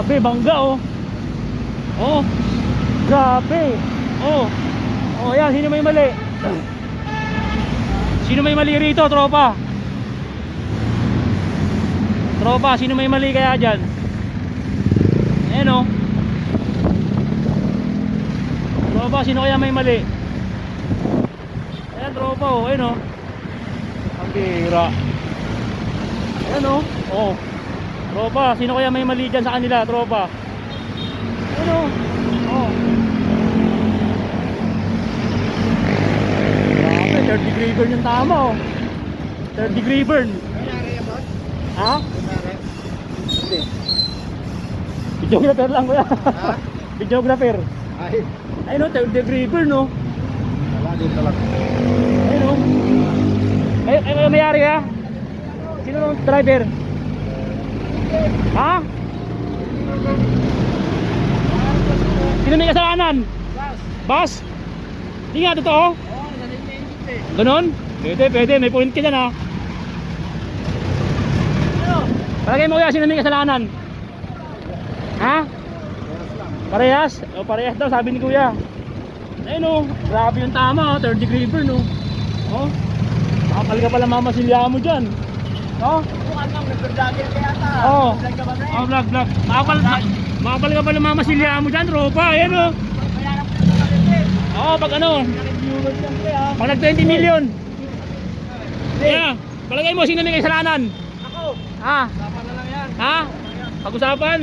Grabe, bangga oh. Oh. Grabe. Oh. Oh, yan, sino may mali? Sino may mali rito, tropa? Tropa, sino may mali kaya dyan? Ayan oh. Tropa, sino kaya may mali? Ayan, tropa oh, ayan oh. Ang bira. Ayan oh. Oh. Tropa, sino kaya may mali dyan sa kanila, tropa? Ano? Oh. Grabe, third degree burn yung tama oh. Third degree burn. Nangyari yan, boss? Ha? Nangyari? Hindi. Videographer lang kuya. Ha? Videographer. Ay, Ayun oh, third degree burn oh. wala din talaga. Ayun oh. Ay, ay, ay, mayari ha? Sino nung driver? Ha? Sino may kasalanan? Boss! Bas? Hindi nga totoo? Oo. Ganon? Pwede, pwede. May point ka dyan ha. Palagay mo kaya sino may kasalanan? Ha? Parehas? O parehas daw sabi ni kuya. Ayun o, grabe yung tama o, third degree burn o. O, makapal ka pala mamasilya mo dyan. O, Mukhang kang nag-vlogger ka yata. Oo. Vlog ka ba, pre? oh, vlog, vlog. Makapal, ma- makapal ka pala mamasilya mo dyan, tropa. Ayan o. Kaya lang pre. Oo, pag ano, pag nag 20 million. Yeah, palagay mo sino may kasalanan? Ako! Ha? Dapat na lang yan. Ha? Pag-usapan?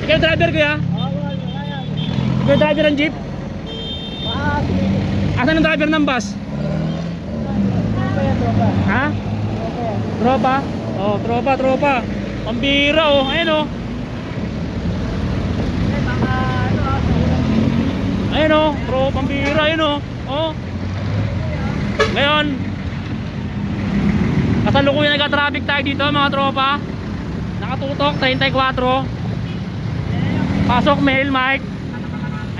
Ikaw yung driver kuya? Oo. Ikaw yung driver ng jeep? Ah. Asan ang driver ng bus? Ano? Ha? Tropa? Oh, tropa, tropa. Pambira oh, ayun oh. Ayun oh, pro pambira, ayun oh. Oh. Ngayon, kasalukuyan nagka-traffic tayo dito mga tropa. Nakatutok 34. Pasok mail, Mike.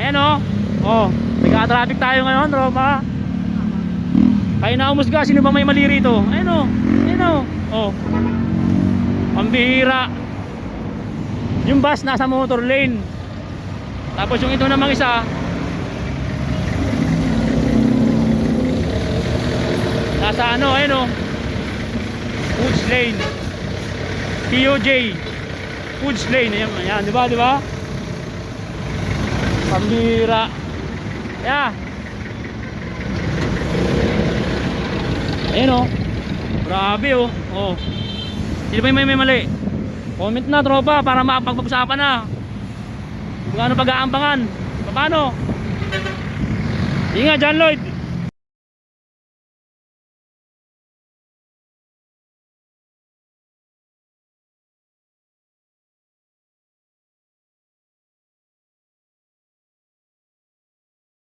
Ayan oh. Oh, nagka-traffic tayo ngayon, tropa. Kaya na umusga, sino ba may mali rito? Ayun oh. Ayun oh. Oh. Pambira. Yung bus nasa motor lane. Tapos yung ito namang isa Nasa ano, ayun oh. Woods Lane. POJ. Woods Lane. Ayan, ayan di ba, di ba? Pambira. Yeah. Ayun oh. Grabe oh. Oh. Sino ba yung may, may mali? Comment na tropa para makapag-usapan na. Kung ano pag-aampangan. Paano? Ingat John Lloyd.